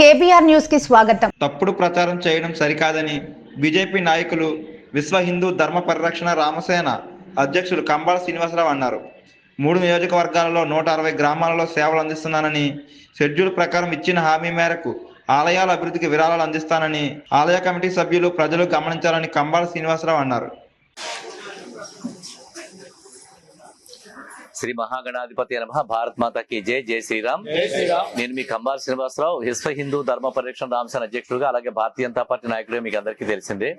KBR న్యూస్కి స్వాగతం. తప్పుడు ప్రచారం చేయడం సరికాదని బీజేపీ నాయకులు విశ్వ హిందూ ధర్మ పరిరక్షణ రామసేన అధ్యక్షులు కంబాల శ్రీనివాసరావు అన్నారు. మూడు నియోజకవర్గాలలో నూట అరవై గ్రామాలలో సేవలు అందిస్తున్నానని షెడ్యూల్ ప్రకారం ఇచ్చిన హామీ మేరకు ఆలయాల అభివృద్ధికి విరాళాలు అందిస్తానని ఆలయ కమిటీ సభ్యులు ప్రజలు గమనించాలని కంబాల శ్రీనివాసరావు అన్నారు. శ్రీ మహాగణాధిపతి నమ. భారత్ మాతకి జై. జై శ్రీరామ్. నేను మీ కంబాల్ శ్రీనివాసరావు విశ్వ హిందూ ధర్మ పరిరక్షణ రామసేన అధ్యక్షుడుగా అలాగే భారతీయ జనతా పార్టీ నాయకుడిగా మీకు అందరికీ తెలిసిందే.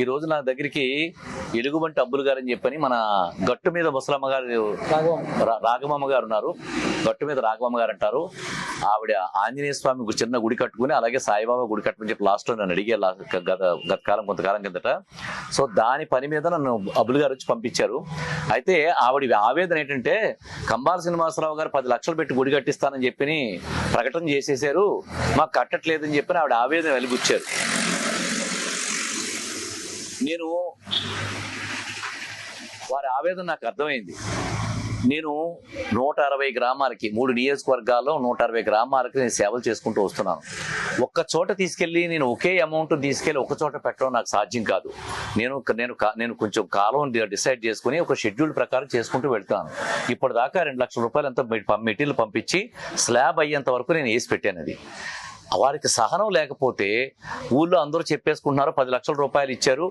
ఈ రోజు నా దగ్గరికి ఎలుగుబంటి అబ్బులు గారు అని చెప్పని మన గట్టు మీద ముసలమ్మ గారు రా- రాఘవమ్మ గారు ఉన్నారు. గట్టు మీద రాఘవమ్మ గారు అంటారు. ఆవిడ ఆంజనేయ స్వామి చిన్న గుడి కట్టుకుని అలాగే సాయిబాబా గుడి కట్టుకుని చెప్పి లాస్ట్లో నన్ను అడిగే గత గత కాలం కొంతకాలం కిందట. సో దాని పని మీద నన్ను అబ్బులు గారు వచ్చి పంపించారు. అయితే ఆవిడ ఆవేదన ఏంటంటే కంబాల శ్రీనివాసరావు గారు పది లక్షలు పెట్టి గుడి కట్టిస్తానని చెప్పి ప్రకటన చేసేసారు మాకు కట్టట్లేదని చెప్పి ఆవిడ ఆవేదన వెలుగుచ్చారు నేను వారి ఆవేదన నాకు అర్థమైంది. నేను నూట అరవై గ్రామాలకి మూడు నియోజకవర్గాల్లో నూట అరవై గ్రామాలకి నేను సేవలు చేసుకుంటూ వస్తున్నాను. ఒక్క చోట తీసుకెళ్ళి నేను ఒకే అమౌంట్ తీసుకెళ్ళి ఒక చోట పెట్టడం నాకు సాధ్యం కాదు. నేను నేను కా- నేను కొంచెం కాలం డిసైడ్ చేసుకుని ఒక షెడ్యూల్ ప్రకారం చేసుకుంటూ వెళ్తాను ఇప్పటిదాకా రెండు లక్షల రూపాయలు ఎంత మెటీరియల్ పంపించి స్లాబ్ అయ్యేంత వరకు నేను వేసి పెట్టాను అది. వారికి సహనం లేకపోతే ఊళ్ళో అందరూ చెప్పేసుకుంటున్నారు పది లక్షల రూపాయలు ఇచ్చారు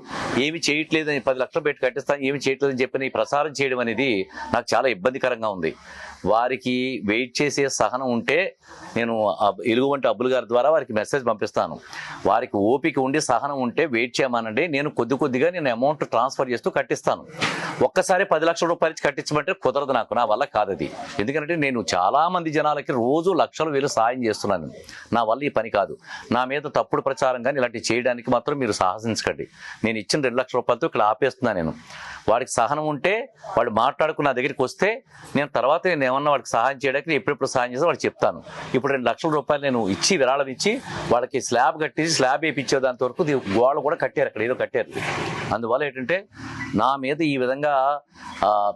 ఏమి చేయట్లేదని పది లక్షలు పెట్టి కట్టిస్తాను ఏమి చేయట్లేదని చెప్పి ఈ ప్రసారం చేయడం అనేది నాకు చాలా ఇబ్బందికరంగా ఉంది. వారికి వెయిట్ చేసే సహనం ఉంటే నేను ఆ ఎలుగుబంటి అబ్బుల్ గారి ద్వారా వారికి మెసేజ్ పంపిస్తాను. వారికి ఓపిక ఉండి సహనం ఉంటే వెయిట్ చేయమనండి. నేను కొద్ది కొద్దిగా నేను అమౌంట్ ట్రాన్స్ఫర్ చేస్తూ కట్టిస్తాను. ఒక్కసారి పది లక్షల రూపాయలు కట్టించమంటే కుదరదు నాకు. నా వల్ల కాదు అది. ఎందుకంటే నేను చాలామంది జనాలకి రోజు లక్షలు వేలు సాయం చేస్తున్నాను. నా వల్ల ఈ పని కాదు. నా మీద తప్పుడు ప్రచారం కానీ ఇలాంటివి చేయడానికి మాత్రం మీరు సాహసించకండి. నేను ఇచ్చిన రెండు లక్షల రూపాయలతో ఇక్కడ ఆపేస్తున్నాను నేను. వాడికి సహనం ఉంటే వాడు మాట్లాడుకున్న దగ్గరికి వస్తే నేను తర్వాత నేను ఏమన్నా వాడికి సహాయం చేయడానికి నేను ఎప్పుడెప్పుడు సహాయం చేస్తే వాడికి చెప్తాను. ఇప్పుడు రెండు లక్షల రూపాయలు నేను ఇచ్చి విరాళం ఇచ్చి వాళ్ళకి స్లాబ్ కట్టేసి స్లాబ్ వేయించే దాని వరకు గోడ గోడలు కూడా కట్టారు అక్కడ ఏదో కట్టారు. అందువల్ల ఏంటంటే నా మీద ఈ విధంగా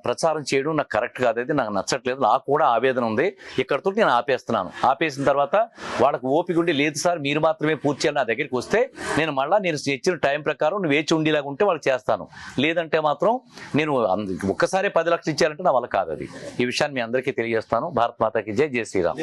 ప్రచారం చేయడం నాకు కరెక్ట్ కాదు. అది నాకు నచ్చట్లేదు. నాకు కూడా ఆవేదన ఉంది. ఇక్కడతో నేను ఆపేస్తున్నాను. ఆపేసిన తర్వాత వాళ్ళకి ఓపిక ఉండి లేదు సార్ మీరు మాత్రమే పూర్తి చేయాలి నా దగ్గరికి వస్తే నేను మళ్ళీ నేను ఇచ్చిన టైం ప్రకారం నువ్వు వేచి ఉండేలాగా ఉంటే వాళ్ళు చేస్తాను. లేదంటే మాత్రం నేను ఒక్కసారి పది లక్షలు ఇచ్చారంటే నా వల్ల కాదు అది. ఈ విషయాన్ని మీ అందరికీ తెలియజేస్తాను. భారత్ మాతాకి జై జై శ్రీరామ్.